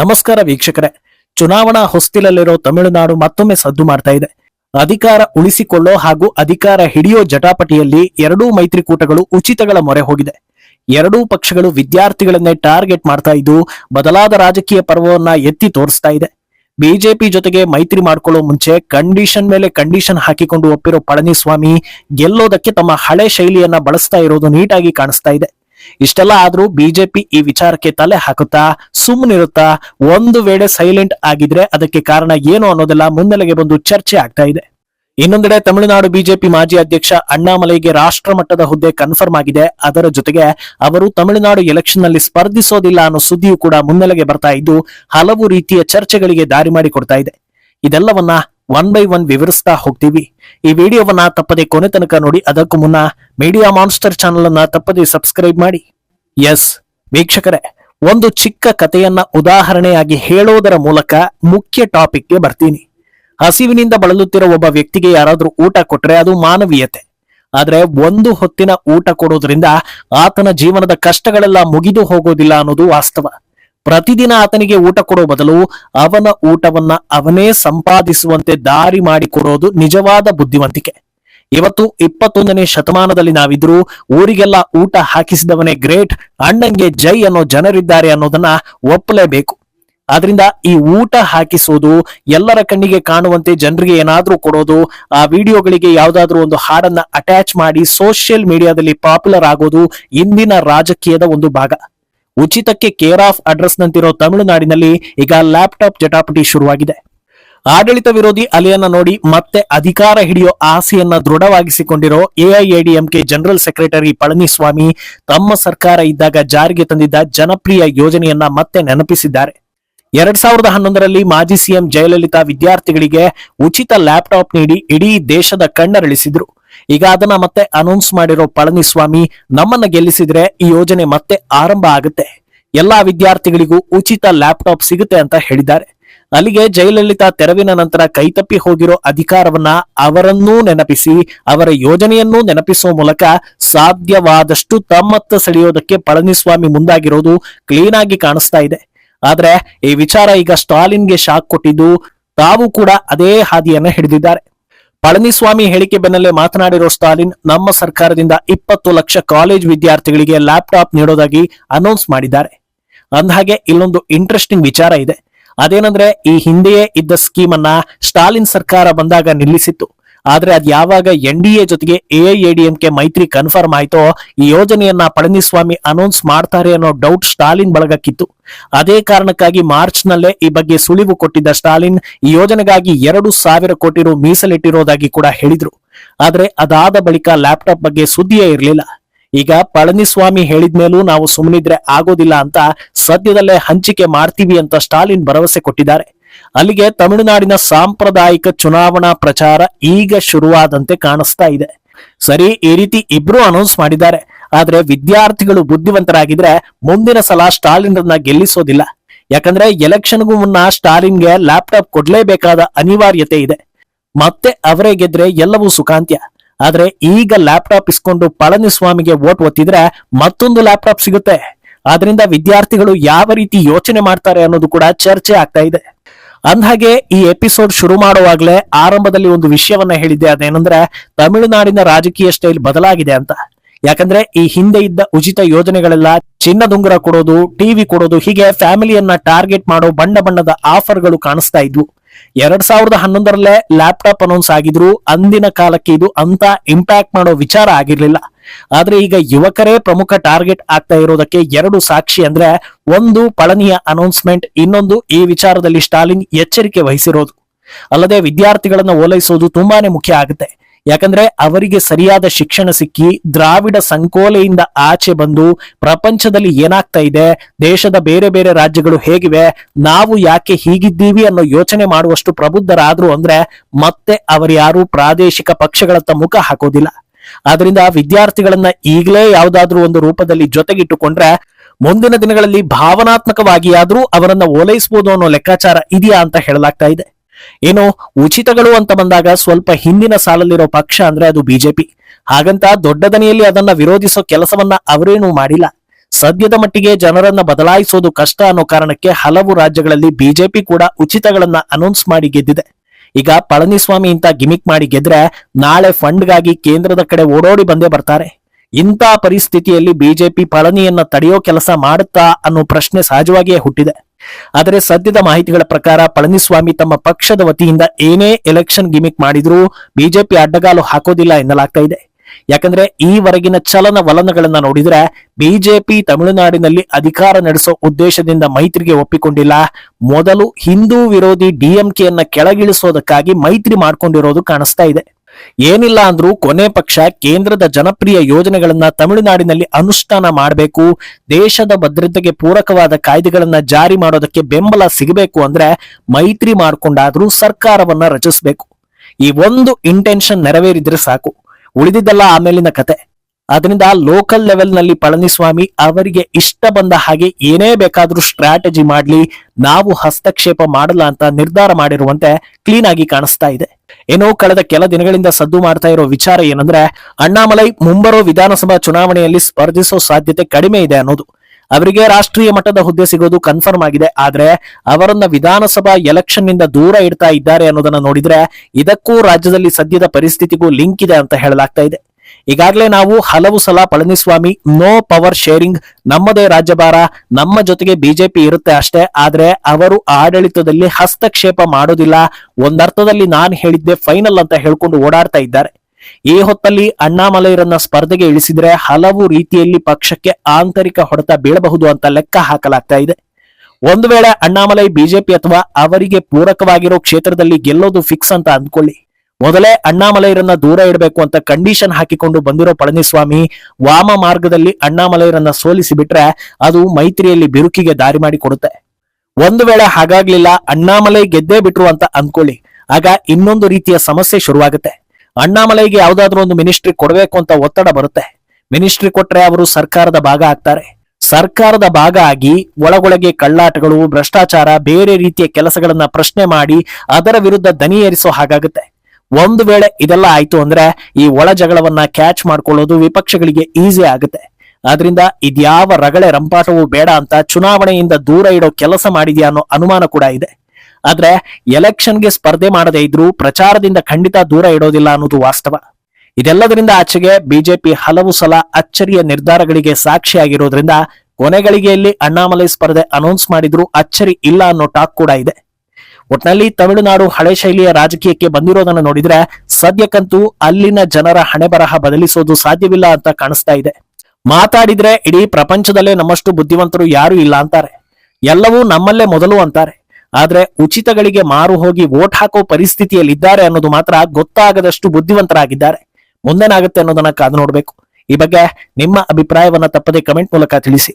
ನಮಸ್ಕಾರ ವೀಕ್ಷಕರೇ. ಚುನಾವಣಾ ಹೊಸ್ತಿಲಲ್ಲಿರೋ ತಮಿಳುನಾಡು ಮತ್ತೊಮ್ಮೆ ಸದ್ದು ಮಾಡ್ತಾ ಇದೆ. ಅಧಿಕಾರ ಉಳಿಸಿಕೊಳ್ಳೋ ಹಾಗೂ ಅಧಿಕಾರ ಹಿಡಿಯೋ ಜಟಾಪಟಿಯಲ್ಲಿ ಎರಡೂ ಮೈತ್ರಿಕೂಟಗಳು ಉಚಿತಗಳ ಮೊರೆ ಹೋಗಿದೆ. ಎರಡೂ ಪಕ್ಷಗಳು ವಿದ್ಯಾರ್ಥಿಗಳನ್ನೇ ಟಾರ್ಗೆಟ್ ಮಾಡ್ತಾ ಇದ್ದು ಬದಲಾದ ರಾಜಕೀಯ ಪರ್ವವನ್ನ ಎತ್ತಿ ತೋರಿಸ್ತಾ ಇದೆ. ಬಿಜೆಪಿ ಜೊತೆಗೆ ಮೈತ್ರಿ ಮಾಡ್ಕೊಳ್ಳೋ ಮುಂಚೆ ಕಂಡೀಷನ್ ಮೇಲೆ ಕಂಡೀಷನ್ ಹಾಕಿಕೊಂಡು ಒಪ್ಪಿರೋ ಪಳನಿಸ್ವಾಮಿ ಗೆಲ್ಲೋದಕ್ಕೆ ತಮ್ಮ ಹಳೆ ಶೈಲಿಯನ್ನ ಬಳಸ್ತಾ ಇರೋದು ನೀಟಾಗಿ ಕಾಣಿಸ್ತಾ ಇದೆ. ಇಷ್ಟೆಲ್ಲ ಆದ್ರೂ ಬಿಜೆಪಿ ಈ ವಿಚಾರಕ್ಕೆ ತಲೆ ಹಾಕುತ್ತಾ ಸುಮ್ಮನಿರುತ್ತಾ ಒಂದು ವೇಳೆ ಸೈಲೆಂಟ್ ಆಗಿದ್ರೆ ಅದಕ್ಕೆ ಕಾರಣ ಏನು ಅನ್ನೋದೆಲ್ಲ ಮುನ್ನೆಲೆಗೆ ಬಂದು ಚರ್ಚೆ ಆಗ್ತಾ ಇದೆ. ಇನ್ನೊಂದೆಡೆ ತಮಿಳುನಾಡು ಬಿಜೆಪಿ ಮಾಜಿ ಅಧ್ಯಕ್ಷ ಅಣ್ಣಾಮಲೈಗೆ ರಾಷ್ಟ್ರ ಮಟ್ಟದ ಹುದ್ದೆ ಕನ್ಫರ್ಮ್ ಆಗಿದೆ. ಅದರ ಜೊತೆಗೆ ಅವರು ತಮಿಳುನಾಡು ಎಲೆಕ್ಷನ್ನಲ್ಲಿ ಸ್ಪರ್ಧಿಸೋದಿಲ್ಲ ಅನ್ನೋ ಸುದ್ದಿಯು ಕೂಡ ಮುನ್ನೆಲೆಗೆ ಬರ್ತಾ ಇದ್ದು, ಹಲವು ರೀತಿಯ ಚರ್ಚೆಗಳಿಗೆ ದಾರಿ ಮಾಡಿಕೊಡ್ತಾ ಇದೆ. ಇದೆಲ್ಲವನ್ನ ಒನ್ ಬೈ ಒನ್ ವಿವರಿಸ್ತಾ ಹೋಗ್ತೀವಿ. ಈ ವಿಡಿಯೋವನ್ನ ತಪ್ಪದೆ ಕೊನೆ ತನಕ ನೋಡಿ, ಅದಕ್ಕೂ ಮುನ್ನ ಮೀಡಿಯಾ ಮಾನ್ಸ್ಟರ್ ಚಾನಲ್ ಅನ್ನ ತಪ್ಪದೆ ಸಬ್ಸ್ಕ್ರೈಬ್ ಮಾಡಿ. ಎಸ್ ವೀಕ್ಷಕರೇ, ಒಂದು ಚಿಕ್ಕ ಕಥೆಯನ್ನ ಉದಾಹರಣೆಯಾಗಿ ಹೇಳೋದರ ಮೂಲಕ ಮುಖ್ಯ ಟಾಪಿಕ್ಗೆ ಬರ್ತೀನಿ. ಹಸಿವಿನಿಂದ ಬಳಲುತ್ತಿರೋ ಒಬ್ಬ ವ್ಯಕ್ತಿಗೆ ಯಾರಾದರೂ ಊಟ ಕೊಟ್ರೆ ಅದು ಮಾನವೀಯತೆ. ಆದ್ರೆ ಒಂದು ಹೊತ್ತಿನ ಊಟ ಕೊಡೋದ್ರಿಂದ ಆತನ ಜೀವನದ ಕಷ್ಟಗಳೆಲ್ಲ ಮುಗಿದು ಹೋಗೋದಿಲ್ಲ ಅನ್ನೋದು ವಾಸ್ತವ. ಪ್ರತಿದಿನ ಆತನಿಗೆ ಊಟ ಕೊಡೋ ಬದಲು ಅವನ ಊಟವನ್ನ ಅವನೇ ಸಂಪಾದಿಸುವಂತೆ ದಾರಿ ಮಾಡಿಕೊಡೋದು ನಿಜವಾದ ಬುದ್ಧಿವಂತಿಕೆ. ಇವತ್ತು ಇಪ್ಪತ್ತೊಂದನೇ ಶತಮಾನದಲ್ಲಿ ನಾವಿದ್ರು ಊರಿಗೆಲ್ಲ ಊಟ ಹಾಕಿಸಿದವನೇ ಗ್ರೇಟ್, ಅಣ್ಣಂಗೆ ಜೈ ಅನ್ನೋ ಜನರಿದ್ದಾರೆ ಅನ್ನೋದನ್ನ ಒಪ್ಪಲೇಬೇಕು. ಆದ್ರಿಂದ ಈ ಊಟ ಹಾಕಿಸೋದು, ಎಲ್ಲರ ಕಣ್ಣಿಗೆ ಕಾಣುವಂತೆ ಜನರಿಗೆ ಏನಾದ್ರೂ ಕೊಡೋದು, ಆ ವಿಡಿಯೋಗಳಿಗೆ ಯಾವ್ದಾದ್ರೂ ಒಂದು ಹಾಡನ್ನ ಅಟ್ಯಾಚ್ ಮಾಡಿ ಸೋಷಿಯಲ್ ಮೀಡಿಯಾದಲ್ಲಿ ಪಾಪ್ಯುಲರ್ ಆಗೋದು ಇಂದಿನ ರಾಜಕೀಯದ ಒಂದು ಭಾಗ. ಉಚಿತಕ್ಕೆ ಕೇರ್ ಆಫ್ ಅಡ್ರೆಸ್ ನಂತಿರೋ ತಮಿಳುನಾಡಿನಲ್ಲಿ ಈಗ ಲ್ಯಾಪ್ಟಾಪ್ ಜಟಾಪಟಿ ಶುರುವಾಗಿದೆ. ಆಡಳಿತ ವಿರೋಧಿ ಅಲೆಯನ್ನ ನೋಡಿ ಮತ್ತೆ ಅಧಿಕಾರ ಹಿಡಿಯೋ ಆಸೆಯನ್ನ ದೃಢವಾಗಿಸಿಕೊಂಡಿರೋ ಎಐಎಡಿಎಂಕೆ ಜನರಲ್ ಸೆಕ್ರೆಟರಿ ಪಳನಿಸ್ವಾಮಿ ತಮ್ಮ ಸರ್ಕಾರ ಇದ್ದಾಗ ಜಾರಿಗೆ ತಂದಿದ್ದ ಜನಪ್ರಿಯ ಯೋಜನೆಯನ್ನ ಮತ್ತೆ ನೆನಪಿಸಿದ್ದಾರೆ. ಎರಡ್ ಸಾವಿರದ ಹನ್ನೊಂದರಲ್ಲಿ ಮಾಜಿ ಸಿಎಂ ಜಯಲಲಿತಾ ವಿದ್ಯಾರ್ಥಿಗಳಿಗೆ ಉಚಿತ ಲ್ಯಾಪ್ಟಾಪ್ ನೀಡಿ ಇಡೀ ದೇಶದ ಕಣ್ಣರಳಿಸಿದ್ರು. ಈಗ ಅದನ್ನ ಮತ್ತೆ ಅನೌನ್ಸ್ ಮಾಡಿರೋ ಪಳನಿಸ್ವಾಮಿ ನಮ್ಮನ್ನ ಗೆಲ್ಲಿಸಿದ್ರೆ ಈ ಯೋಜನೆ ಮತ್ತೆ ಆರಂಭ ಆಗುತ್ತೆ. ಎಲ್ಲಾ ವಿದ್ಯಾರ್ಥಿಗಳಿಗೂ ಉಚಿತ ಲ್ಯಾಪ್ಟಾಪ್ ಸಿಗುತ್ತೆ ಅಂತ ಹೇಳಿದ್ದಾರೆ. ಅಲ್ಲಿಗೆ ಜಯಲಲಿತಾ ತೆರವಿನ ನಂತರ ಕೈತಪ್ಪಿ ಹೋಗಿರೋ ಅಧಿಕಾರವನ್ನ ಅವರನ್ನೂ ನೆನಪಿಸಿ, ಅವರ ಯೋಜನೆಯನ್ನೂ ನೆನಪಿಸುವ ಮೂಲಕ ಸಾಧ್ಯವಾದಷ್ಟು ತಮ್ಮತ್ತ ಸೆಳೆಯೋದಕ್ಕೆ ಪಳನಿಸ್ವಾಮಿ ಮುಂದಾಗಿರೋದು ಕ್ಲೀನ್ ಆಗಿ ಕಾಣಿಸ್ತಾ ಇದೆ. ಆದ್ರೆ ಈ ವಿಚಾರ ಈಗ ಸ್ಟಾಲಿನ್ಗೆ ಶಾಕ್ ಕೊಟ್ಟಿದ್ದು ತಾವು ಕೂಡ ಅದೇ ಹಾದಿಯನ್ನ ಹಿಡಿದಿದ್ದಾರೆ. ಪಳನಿಸ್ವಾಮಿ ಹೇಳಿಕೆ ಬೆನ್ನಲ್ಲೇ ಮಾತನಾಡಿರೋ ಸ್ಟಾಲಿನ್, ನಮ್ಮ ಸರ್ಕಾರದಿಂದ ಇಪ್ಪತ್ತು ಲಕ್ಷ ಕಾಲೇಜ್ ವಿದ್ಯಾರ್ಥಿಗಳಿಗೆ ಲ್ಯಾಪ್ಟಾಪ್ ನೀಡೋದಾಗಿ ಅನೌನ್ಸ್ ಮಾಡಿದ್ದಾರೆ. ಅಂದಹಾಗೆ ಇಲ್ಲೊಂದು ಇಂಟ್ರೆಸ್ಟಿಂಗ್ ವಿಚಾರ ಇದೆ. ಅದೇನಂದ್ರೆ ಈ ಹಿಂದೆಯೇ ಇದ್ದ ಸ್ಕೀಮ್ ಅನ್ನ ಸ್ಟಾಲಿನ್ ಸರ್ಕಾರ ಬಂದಾಗ ನಿಲ್ಲಿಸಿತ್ತು. ಆದ್ರೆ ಅದ್ ಯಾವಾಗ ಎನ್ ಡಿ ಎ ಜೊತೆಗೆ ಎಐಎಡಿಎಂಕೆ ಮೈತ್ರಿ ಕನ್ಫರ್ಮ್ ಆಯ್ತೋ, ಈ ಯೋಜನೆಯನ್ನ ಪಳನಿಸ್ವಾಮಿ ಅನೌನ್ಸ್ ಮಾಡ್ತಾರೆ ಅನ್ನೋ ಡೌಟ್ ಸ್ಟಾಲಿನ್ ಬಳಗಕ್ಕಿತ್ತು. ಅದೇ ಕಾರಣಕ್ಕಾಗಿ ಮಾರ್ಚ್ ನಲ್ಲೇ ಈ ಬಗ್ಗೆ ಸುಳಿವು ಕೊಟ್ಟಿದ್ದ ಸ್ಟಾಲಿನ್, ಈ ಯೋಜನೆಗಾಗಿ ಎರಡು ಸಾವಿರ ಕೋಟಿ ರು ಮೀಸಲಿಟ್ಟಿರೋದಾಗಿ ಕೂಡ ಹೇಳಿದ್ರು. ಆದ್ರೆ ಅದಾದ ಬಳಿಕ ಲ್ಯಾಪ್ಟಾಪ್ ಬಗ್ಗೆ ಸುದ್ದಿಯೇ ಇರಲಿಲ್ಲ. ಈಗ ಪಳನಿಸ್ವಾಮಿ ಹೇಳಿದ್ಮೇಲೂ ನಾವು ಸುಮ್ಮನಿದ್ರೆ ಆಗೋದಿಲ್ಲ ಅಂತ ಸದ್ಯದಲ್ಲೇ ಹಂಚಿಕೆ ಮಾಡ್ತೀವಿ ಅಂತ ಸ್ಟಾಲಿನ್ ಭರವಸೆ ಕೊಟ್ಟಿದ್ದಾರೆ. ಅಲ್ಲಿಗೆ ತಮಿಳುನಾಡಿನ ಸಾಂಪ್ರದಾಯಿಕ ಚುನಾವಣಾ ಪ್ರಚಾರ ಈಗ ಶುರುವಾದಂತೆ ಕಾಣಿಸ್ತಾ ಇದೆ. ಸರಿ, ಈ ರೀತಿ ಇಬ್ರು ಅನೌನ್ಸ್ ಮಾಡಿದ್ದಾರೆ. ಆದ್ರೆ ವಿದ್ಯಾರ್ಥಿಗಳು ಬುದ್ಧಿವಂತರಾಗಿದ್ರೆ ಮುಂದಿನ ಸಲ ಸ್ಟಾಲಿನ್ರನ್ನ ಗೆಲ್ಲಿಸೋದಿಲ್ಲ. ಯಾಕಂದ್ರೆ ಎಲೆಕ್ಷನ್ಗೂ ಮುನ್ನ ಸ್ಟಾಲಿನ್ಗೆ ಲ್ಯಾಪ್ಟಾಪ್ ಕೊಡ್ಲೇಬೇಕಾದ ಅನಿವಾರ್ಯತೆ ಇದೆ. ಮತ್ತೆ ಅವರೇ ಗೆದ್ರೆ ಎಲ್ಲವೂ ಸುಖಾಂತ್ಯ. ಆದ್ರೆ ಈಗ ಲ್ಯಾಪ್ಟಾಪ್ ಇಸ್ಕೊಂಡು ಪಳನಿಸ್ವಾಮಿಗೆ ವೋಟ್ ಒತ್ತಿದ್ರೆ ಮತ್ತೊಂದು ಲ್ಯಾಪ್ಟಾಪ್ ಸಿಗುತ್ತೆ. ಆದ್ರಿಂದ ವಿದ್ಯಾರ್ಥಿಗಳು ಯಾವ ರೀತಿ ಯೋಚನೆ ಮಾಡ್ತಾರೆ ಅನ್ನೋದು ಕೂಡ ಚರ್ಚೆ ಆಗ್ತಾ ಇದೆ. ಅಂದ್ಹಾಗೆ ಈ ಎಪಿಸೋಡ್ ಶುರು ಮಾಡುವಾಗಲೇ ಆರಂಭದಲ್ಲಿ ಒಂದು ವಿಷಯವನ್ನ ಹೇಳಿದ್ದೆ. ಅದೇನಂದ್ರೆ, ತಮಿಳುನಾಡಿನ ರಾಜಕೀಯ ಸ್ಟೈಲ್ ಬದಲಾಗಿದೆ ಅಂತ. ಯಾಕಂದ್ರೆ, ಈ ಹಿಂದೆ ಇದ್ದ ಉಚಿತ ಯೋಜನೆಗಳೆಲ್ಲ ಚಿನ್ನದುಂಗುರ ಕೊಡೋದು ಟಿವಿ ಕೊಡೋದು, ಹೀಗೆ ಫ್ಯಾಮಿಲಿಯನ್ನ ಟಾರ್ಗೆಟ್ ಮಾಡೋ ಬಣ್ಣ ಬಣ್ಣದ ಆಫರ್ಗಳು ಕಾಣಿಸ್ತಾ ಇದ್ವು. ಎರಡ್ ಸಾವಿರದ ಹನ್ನೊಂದರಲ್ಲೇ ಲ್ಯಾಪ್ಟಾಪ್ ಅನೌನ್ಸ್ ಆಗಿದ್ರು, ಅಂದಿನ ಕಾಲಕ್ಕೆ ಇದು ಅಂತ ಇಂಪ್ಯಾಕ್ಟ್ ಮಾಡೋ ವಿಚಾರ ಆಗಿರ್ಲಿಲ್ಲ. ಆದ್ರೆ ಈಗ ಯುವಕರೇ ಪ್ರಮುಖ ಟಾರ್ಗೆಟ್ ಆಗ್ತಾ ಇರೋದಕ್ಕೆ ಎರಡು ಸಾಕ್ಷಿ ಅಂದ್ರೆ ಒಂದು ಪಳನಿಯ ಅನೌನ್ಸ್ಮೆಂಟ್, ಇನ್ನೊಂದು ಈ ವಿಚಾರದಲ್ಲಿ ಸ್ಟಾಲಿನ್ ಎಚ್ಚರಿಕೆ ವಹಿಸಿರೋದು. ಅಲ್ಲದೆ ವಿದ್ಯಾರ್ಥಿಗಳನ್ನ ಓಲೈಸೋದು ತುಂಬಾನೇ ಮುಖ್ಯ ಆಗುತ್ತೆ. ಯಾಕಂದ್ರೆ ಅವರಿಗೆ ಸರಿಯಾದ ಶಿಕ್ಷಣ ಸಿಕ್ಕಿ ದ್ರಾವಿಡ ಸಂಕೋಲೆಯಿಂದ ಆಚೆ ಬಂದು ಪ್ರಪಂಚದಲ್ಲಿ ಏನಾಗ್ತಾ ಇದೆ, ದೇಶದ ಬೇರೆ ಬೇರೆ ರಾಜ್ಯಗಳು ಹೇಗಿವೆ, ನಾವು ಯಾಕೆ ಹೀಗಿದ್ದೀವಿ ಅನ್ನೋ ಯೋಚನೆ ಮಾಡುವಷ್ಟು ಪ್ರಬುದ್ಧರಾದ್ರು ಅಂದ್ರೆ ಮತ್ತೆ ಅವರ್ಯಾರು ಪ್ರಾದೇಶಿಕ ಪಕ್ಷಗಳತ್ತ ಮುಖ ಹಾಕೋದಿಲ್ಲ. ಆದ್ರಿಂದ ವಿದ್ಯಾರ್ಥಿಗಳನ್ನ ಈಗಲೇ ಯಾವ್ದಾದ್ರೂ ಒಂದು ರೂಪದಲ್ಲಿ ಜೊತೆಗಿಟ್ಟುಕೊಂಡ್ರೆ ಮುಂದಿನ ದಿನಗಳಲ್ಲಿ ಭಾವನಾತ್ಮಕವಾಗಿ ಆದ್ರೂ ಅವರನ್ನ ಓಲೈಸಬಹುದು ಅನ್ನೋ ಲೆಕ್ಕಾಚಾರ ಇದೆಯಾ ಅಂತ ಹೇಳಲಾಗ್ತಾ ಇದೆ. ಏನು, ಉಚಿತಗಳು ಅಂತ ಬಂದಾಗ ಸ್ವಲ್ಪ ಹಿಂದಿನ ಸಾಲಲ್ಲಿರೋ ಪಕ್ಷ ಅಂದ್ರೆ ಅದು ಬಿಜೆಪಿ. ಹಾಗಂತ ದೊಡ್ಡ ದನಿಯಲ್ಲಿ ಅದನ್ನ ವಿರೋಧಿಸೋ ಕೆಲಸವನ್ನ ಅವರೇನು ಮಾಡಿಲ್ಲ. ಸದ್ಯದ ಮಟ್ಟಿಗೆ ಜನರನ್ನ ಬದಲಾಯಿಸೋದು ಕಷ್ಟ ಅನ್ನೋ ಕಾರಣಕ್ಕೆ ಹಲವು ರಾಜ್ಯಗಳಲ್ಲಿ ಬಿಜೆಪಿ ಕೂಡ ಉಚಿತಗಳನ್ನ ಅನೌನ್ಸ್ ಮಾಡಿ ಗೆದ್ದಿದೆ. ಈಗ ಪಳನಿಸ್ವಾಮಿ ಇಂತ ಗಿಮಿಕ್ ಮಾಡಿ ಗೆದ್ರೆ ನಾಳೆ ಫಂಡ್ಗಾಗಿ ಕೇಂದ್ರದ ಕಡೆ ಓಡೋಡಿ ಬಂದೇ ಬರ್ತಾರೆ. ಇಂಥ ಪರಿಸ್ಥಿತಿಯಲ್ಲಿ ಬಿಜೆಪಿ ಪಳನಿಯನ್ನ ತಡೆಯೋ ಕೆಲಸ ಮಾಡುತ್ತಾ ಅನ್ನೋ ಪ್ರಶ್ನೆ ಸಹಜವಾಗಿಯೇ ಹುಟ್ಟಿದೆ. ಆದರೆ ಸದ್ಯದ ಮಾಹಿತಿಗಳ ಪ್ರಕಾರ ಪಳನಿಸ್ವಾಮಿ ತಮ್ಮ ಪಕ್ಷದ ವತಿಯಿಂದ ಏನೇ ಎಲೆಕ್ಷನ್ ಗಿಮಿಕ್ ಮಾಡಿದ್ರೂ ಬಿಜೆಪಿ ಅಡ್ಡಗಾಲು ಹಾಕೋದಿಲ್ಲ ಎನ್ನಲಾಗ್ತಾ ಇದೆ. ಯಾಕಂದ್ರೆ ಈವರೆಗಿನ ಚಲನ ವಲನಗಳನ್ನ ನೋಡಿದ್ರೆ ಬಿಜೆಪಿ ತಮಿಳುನಾಡಿನಲ್ಲಿ ಅಧಿಕಾರ ನಡೆಸೋ ಉದ್ದೇಶದಿಂದ ಮೈತ್ರಿಗೆ ಒಪ್ಪಿಕೊಂಡಿಲ್ಲ. ಮೊದಲು ಹಿಂದೂ ವಿರೋಧಿ ಡಿಎಂಕೆಯನ್ನ ಕೆಳಗಿಳಿಸೋದಕ್ಕಾಗಿ ಮೈತ್ರಿ ಮಾಡ್ಕೊಂಡಿರೋದು ಕಾಣಿಸ್ತಾ ಇದೆ. ಏನಿಲ್ಲ ಅಂದ್ರೂ ಕೊನೆ ಪಕ್ಷ ಕೇಂದ್ರದ ಜನಪ್ರಿಯ ಯೋಜನೆಗಳನ್ನ ತಮಿಳುನಾಡಿನಲ್ಲಿ ಅನುಷ್ಠಾನ ಮಾಡಬೇಕು. ದೇಶದ ಭದ್ರತೆಗೆ ಪೂರಕವಾದ ಕಾಯ್ದೆಗಳನ್ನ ಜಾರಿ ಮಾಡೋದಕ್ಕೆ ಬೆಂಬಲ ಸಿಗಬೇಕು ಅಂದ್ರೆ ಮೈತ್ರಿ ಮಾಡ್ಕೊಂಡಾದ್ರೂ ಸರ್ಕಾರವನ್ನ ರಚಿಸಬೇಕು. ಈ ಒಂದು ಇಂಟೆನ್ಷನ್ ನೆರವೇರಿದ್ರೆ ಸಾಕು. ಉಳಿದಿದ್ದೆಲ್ಲ ಆಮೇಲಿನ ಕತೆ. ಅದರಿಂದ ಲೋಕಲ್ ಲೆವೆಲ್ನಲ್ಲಿ ಪಳನಿಸ್ವಾಮಿ ಅವರಿಗೆ ಇಷ್ಟ ಬಂದ ಹಾಗೆ ಏನೇ ಬೇಕಾದ್ರೂ ಸ್ಟ್ರಾಟಜಿ ಮಾಡ್ಲಿ, ನಾವು ಹಸ್ತಕ್ಷೇಪ ಮಾಡಲ್ಲ ಅಂತ ನಿರ್ಧಾರ ಮಾಡಿರುವಂತೆ ಕ್ಲೀನ್ ಆಗಿ ಕಾಣಿಸ್ತಾ ಇದೆ. ಏನೋ ಕಳೆದ ಕೆಲ ದಿನಗಳಿಂದ ಸದ್ದು ಮಾಡ್ತಾ ಇರೋ ವಿಚಾರ ಏನಂದ್ರೆ, ಅಣ್ಣಾಮಲೈ ಮುಂಬರೋ ವಿಧಾನಸಭಾ ಚುನಾವಣೆಯಲ್ಲಿ ಸ್ಪರ್ಧಿಸೋ ಸಾಧ್ಯತೆ ಕಡಿಮೆ ಇದೆ ಅನ್ನೋದು. ಅವರಿಗೆ ರಾಷ್ಟ್ರೀಯ ಮಟ್ಟದ ಹುದ್ದೆ ಸಿಗೋದು ಕನ್ಫರ್ಮ್ ಆಗಿದೆ. ಆದ್ರೆ ಅವರನ್ನ ವಿಧಾನಸಭಾ ಎಲೆಕ್ಷನ್ನಿಂದ ದೂರ ಇಡ್ತಾ ಇದ್ದಾರೆ ಅನ್ನೋದನ್ನ ನೋಡಿದ್ರೆ ಇದಕ್ಕೂ ರಾಜ್ಯದಲ್ಲಿ ಸದ್ಯದ ಪರಿಸ್ಥಿತಿಗೂ ಲಿಂಕ್ ಇದೆ ಅಂತ ಹೇಳಲಾಗ್ತಾ ಇದೆ. ಈಗಾಗಲೇ ನಾವು ಹಲವು ಸಲ ಪಳನಿಸ್ವಾಮಿ ನೋ ಪವರ್ ಶೇರಿಂಗ್ ನಮ್ಮದೇ ರಾಜ್ಯಭಾರ, ನಮ್ಮ ಜೊತೆಗೆ ಬಿಜೆಪಿ ಇರುತ್ತೆ ಅಷ್ಟೇ. ಆದ್ರೆ ಅವರು ಆಡಳಿತದಲ್ಲಿ ಹಸ್ತಕ್ಷೇಪ ಮಾಡೋದಿಲ್ಲ. ಒಂದರ್ಥದಲ್ಲಿ ನಾನು ಹೇಳಿದ್ದೆ ಫೈನಲ್ ಅಂತ ಹೇಳ್ಕೊಂಡು ಓಡಾಡ್ತಾ ಇದ್ದಾರೆ. ಈ ಹೊತ್ತಲ್ಲಿ ಅಣ್ಣಾಮಲೈರನ್ನ ಸ್ಪರ್ಧೆಗೆ ಇಳಿಸಿದ್ರೆ ಹಲವು ರೀತಿಯಲ್ಲಿ ಪಕ್ಷಕ್ಕೆ ಆಂತರಿಕ ಹೊಡೆತ ಬೀಳಬಹುದು ಅಂತ ಲೆಕ್ಕ ಹಾಕಲಾಗ್ತಾ ಇದೆ. ಒಂದು ವೇಳೆ ಅಣ್ಣಾಮಲೈ ಬಿಜೆಪಿ ಅಥವಾ ಅವರಿಗೆ ಪೂರಕವಾಗಿರೋ ಕ್ಷೇತ್ರದಲ್ಲಿ ಗೆಲ್ಲೋದು ಫಿಕ್ಸ್ ಅಂತ ಅಂದ್ಕೊಳ್ಳಿ. ಮೊದಲೇ ಅಣ್ಣಾಮಲೈರನ್ನ ದೂರ ಇಡಬೇಕು ಅಂತ ಕಂಡೀಷನ್ ಹಾಕಿಕೊಂಡು ಬಂದಿರೋ ಪಳನಿಸ್ವಾಮಿ ವಾಮ ಮಾರ್ಗದಲ್ಲಿ ಅಣ್ಣಾಮಲೈರನ್ನ ಸೋಲಿಸಿ ಬಿಟ್ರೆ ಅದು ಮೈತ್ರಿಯಲ್ಲಿ ಬಿರುಕಿಗೆ ದಾರಿ ಮಾಡಿ ಕೊಡುತ್ತೆ. ಒಂದು ವೇಳೆ ಹಾಗಾಗ್ಲಿಲ್ಲ ಅಣ್ಣಾಮಲೈ ಗೆದ್ದೇ ಬಿಟ್ರು ಅಂತ ಅಂದ್ಕೊಳ್ಳಿ. ಆಗ ಇನ್ನೊಂದು ರೀತಿಯ ಸಮಸ್ಯೆ ಶುರುವಾಗುತ್ತೆ. ಅಣ್ಣಾಮಲೈಗೆ ಯಾವ್ದಾದ್ರು ಒಂದು ಮಿನಿಸ್ಟ್ರಿ ಕೊಡಬೇಕು ಅಂತ ಒತ್ತಡ ಬರುತ್ತೆ. ಮಿನಿಸ್ಟ್ರಿ ಕೊಟ್ರೆ ಅವರು ಸರ್ಕಾರದ ಭಾಗ ಆಗ್ತಾರೆ. ಸರ್ಕಾರದ ಭಾಗ ಆಗಿ ಒಳಗೊಳಗೆ ಕಳ್ಳಾಟಗಳು, ಭ್ರಷ್ಟಾಚಾರ, ಬೇರೆ ರೀತಿಯ ಕೆಲಸಗಳನ್ನ ಪ್ರಶ್ನೆ ಮಾಡಿ ಅದರ ವಿರುದ್ಧ ದನಿ ಏರಿಸೋ ಹಾಗಾಗುತ್ತೆ. ಒಂದು ವೇಳೆ ಇದೆಲ್ಲ ಆಯ್ತು ಅಂದ್ರೆ ಈ ಒಳ ಜಗಳವನ್ನ ಕ್ಯಾಚ್ ಮಾಡ್ಕೊಳ್ಳೋದು ವಿಪಕ್ಷಗಳಿಗೆ ಈಸಿ ಆಗುತ್ತೆ. ಆದ್ರಿಂದ ಇದ್ಯಾವ ರಗಳೆ ರಂಪಾಟವೂ ಬೇಡ ಅಂತ ಚುನಾವಣೆಯಿಂದ ದೂರ ಇಡೋ ಕೆಲಸ ಮಾಡಿದ್ಯಾ ಅನ್ನೋ ಅನುಮಾನ ಕೂಡ ಇದೆ. ಆದ್ರೆ ಎಲೆಕ್ಷನ್ಗೆ ಸ್ಪರ್ಧೆ ಮಾಡದೇ ಇದ್ರೂ ಪ್ರಚಾರದಿಂದ ಖಂಡಿತ ದೂರ ಇಡೋದಿಲ್ಲ ಅನ್ನೋದು ವಾಸ್ತವ. ಇದೆಲ್ಲದರಿಂದ ಆಚೆಗೆ ಬಿಜೆಪಿ ಹಲವು ಸಲ ಅಚ್ಚರಿಯ ನಿರ್ಧಾರಗಳಿಗೆ ಸಾಕ್ಷಿಯಾಗಿರೋದ್ರಿಂದ ಕೊನೆಗಳಿಗೆಯಲ್ಲಿ ಅಣ್ಣಾಮಲೈ ಸ್ಪರ್ಧೆ ಅನೌನ್ಸ್ ಮಾಡಿದ್ರು ಅಚ್ಚರಿ ಇಲ್ಲ ಅನ್ನೋ ಟಾಕ್ ಕೂಡ ಇದೆ. ಒಟ್ನಲ್ಲಿ ತಮಿಳುನಾಡು ಹಳೆ ಶೈಲಿಯ ರಾಜಕೀಯಕ್ಕೆ ಬಂದಿರೋದನ್ನ ನೋಡಿದ್ರೆ ಸದ್ಯಕ್ಕಂತೂ ಅಲ್ಲಿನ ಜನರ ಹಣೆ ಬರಹ ಬದಲಿಸೋದು ಸಾಧ್ಯವಿಲ್ಲ ಅಂತ ಕಾಣಿಸ್ತಾ ಇದೆ. ಮಾತಾಡಿದ್ರೆ ಇಡೀ ಪ್ರಪಂಚದಲ್ಲೇ ನಮ್ಮಷ್ಟು ಬುದ್ಧಿವಂತರು ಯಾರು ಇಲ್ಲ ಅಂತಾರೆ. ಎಲ್ಲವೂ ನಮ್ಮಲ್ಲೇ ಮೊದಲು ಅಂತಾರೆ. ಆದ್ರೆ ಉಚಿತಗಳಿಗೆ ಮಾರು ಹೋಗಿ ವೋಟ್ ಹಾಕೋ ಪರಿಸ್ಥಿತಿಯಲ್ಲಿ ಇದ್ದಾರೆ ಅನ್ನೋದು ಮಾತ್ರ ಗೊತ್ತಾಗದಷ್ಟು ಬುದ್ಧಿವಂತರಾಗಿದ್ದಾರೆ. ಮುಂದೇನಾಗುತ್ತೆ ಅನ್ನೋದನ್ನ ಕಾದು ನೋಡ್ಬೇಕು. ಈ ಬಗ್ಗೆ ನಿಮ್ಮ ಅಭಿಪ್ರಾಯವನ್ನ ತಪ್ಪದೆ ಕಮೆಂಟ್ ಮೂಲಕ ತಿಳಿಸಿ.